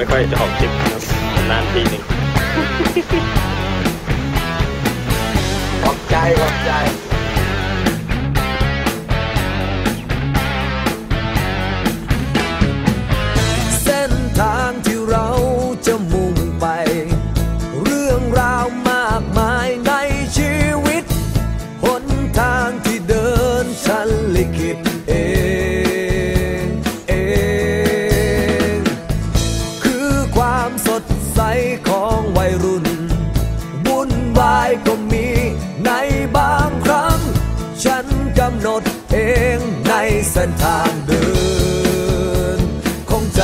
ไม่ค่อยจะออกคลิปนะนานทีหนึ่งขอบใจขอบใจ เส้นทางเดิน ของใจ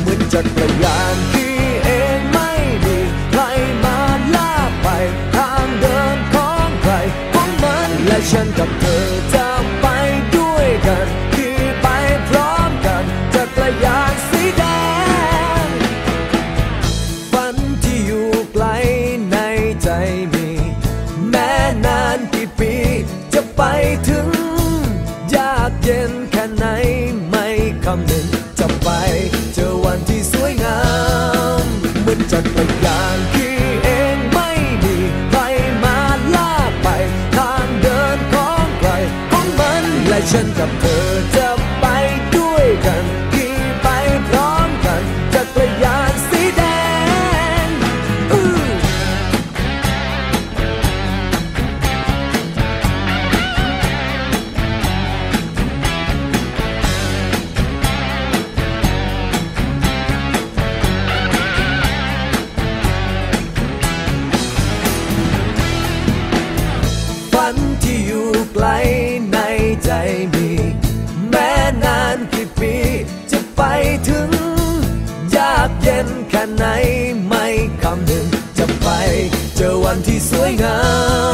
เหมือนจักรยานที่เองไม่มีใครมาลากไป ทางเดินของใครของมันและฉันกับเธอ someday e sonhar.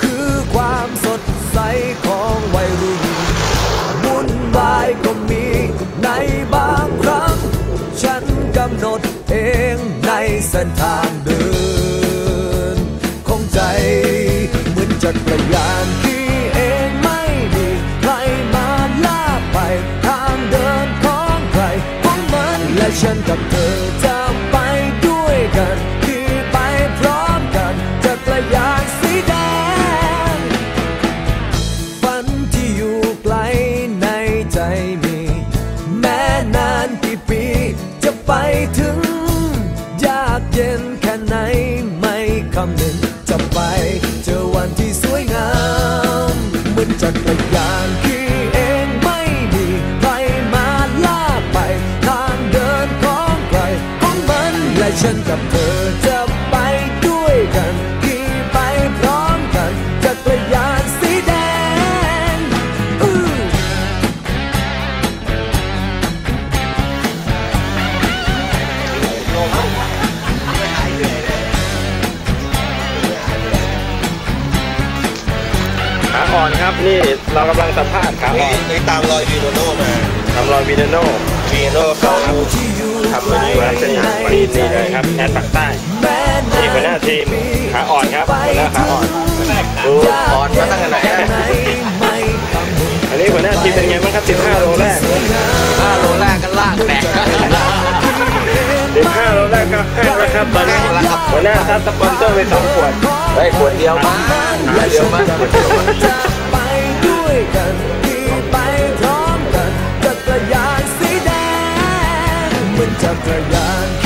คือความสดใสของวัยรุ่นวุ่นายก็มีในบางครั้ง ฉันกำหนดเองในเส้นทางเดินขงใจเหมือนจักรยานขี่เองไม่มีใครมาลาไป ทางเดินของใครของมันและฉันกับเธอ กับเธอจะไปด้วยกันขี่ไปพร้อมกันจักรยานสีแดงอื้อขาอ่อนครับนี่เรากำลังสัมภาษณ์ขาอ่อนนี่ตามรอยวีโนโน่มา ทำรอยวีเดโน วีโนโน่เขาทำมาดีมาเส้นทางดีนี่เลยครับแอดปากใต้นี่หัวหน้าทีมขาอ่อนครับหัวหน้าขาอ่อนดูอ่อนมาตั้งแต่ไหนอันนี้หัวหน้าทีมเป็นไงบ้างครับ 15 โลแรกห้าโลแรกก็ลากแตก15 โลแรกก็แห้งแล้วครับตอนนี้หัวหน้าซัดสปอนเซอร์ไปสองขวดได้ขวดเดียวมาขวดเดียวมา จักรยาน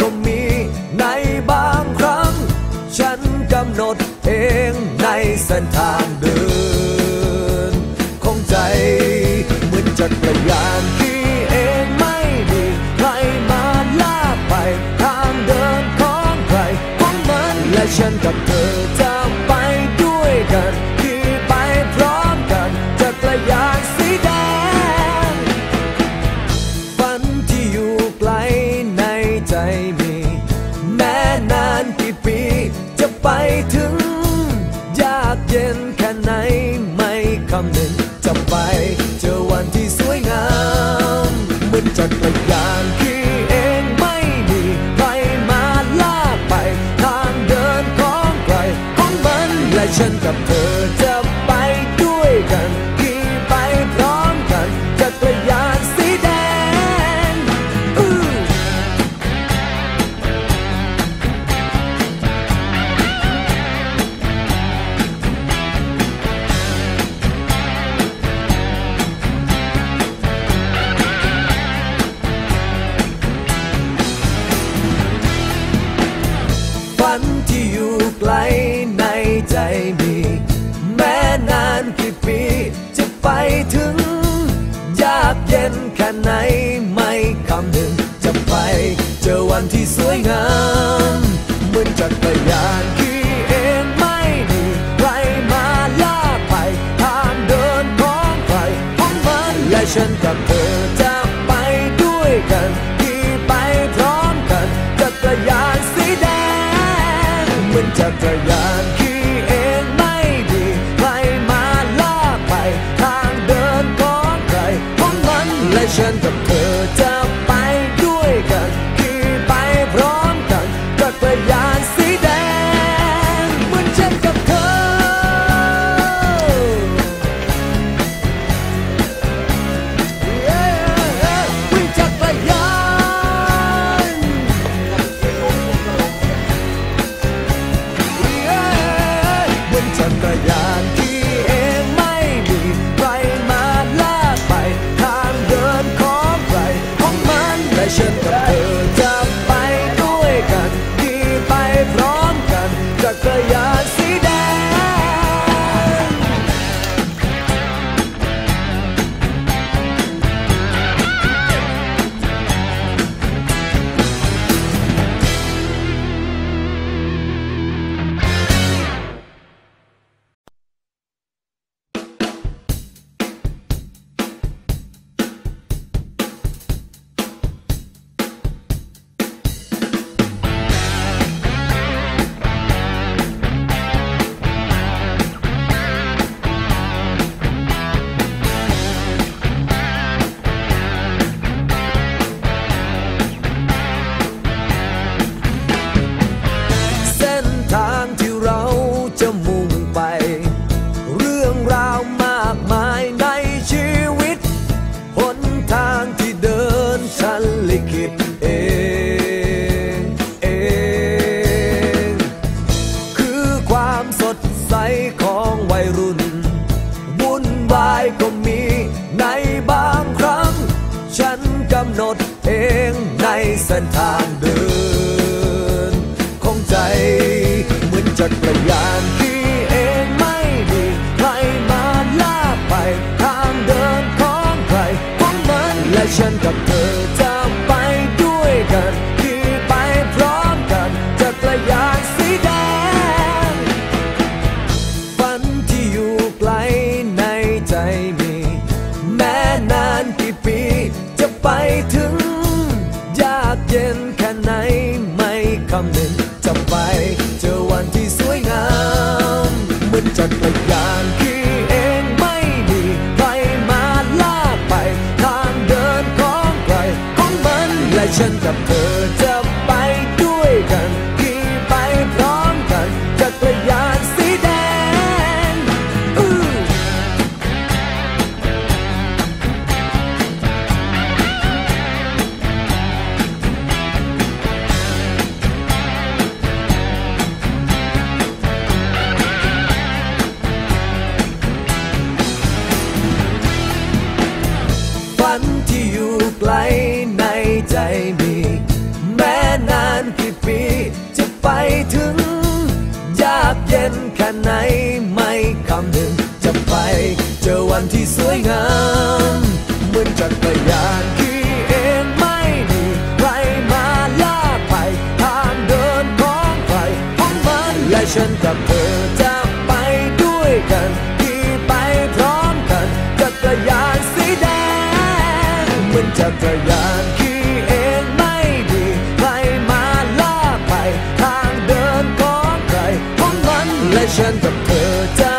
ก็มีในบางครั้ง ฉันกำหนดเองในเส้นทางเดิน ของใจ เหมือนจักรยานที่เองไม่มีใครมาลากไป ทางเดินของใครของมันและฉันกับเธอ ไปถึง ยากเย็นแค่ไหนไม่คำนึงจะไป เจอวันที่สวยงามเหมือนจักรยานขี่เองไม่มีใครมาลากไปทางเดินของใครของมันและฉันกับเธอจะไปด้วยกันขี่ไปพร้อมกันจักรยานสีแดงเหมือนจักรยานำหนดเองในเส้นทางเดิน ของใจเหมือนจักรยานที่ ไหนไม่คำหนึ่งจะไป เจอวันที่สวยงามเหมือนจักรยานขี่เองไม่มีใครมาลากไปทางเดินของใครของมันและฉันกับเธอ legend of Buddha.